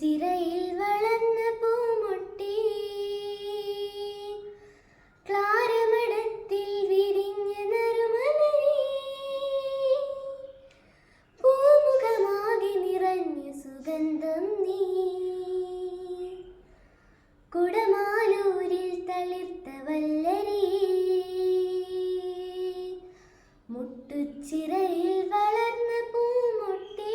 സിരയിൽ വളർന്ന പൂമുട്ടി. ക്ലാരമടത്തിൽ വിരിഞ്ഞ നറുമലരി പൂമുഖമാകെ നിറഞ്ഞ സുഗന്ധം നീ. കുടമാലൂരിൽ തളിർത്ത വല്ലരി. മുട്ടുച്ചിറയിൽ വളർന്ന പൂമുട്ടി.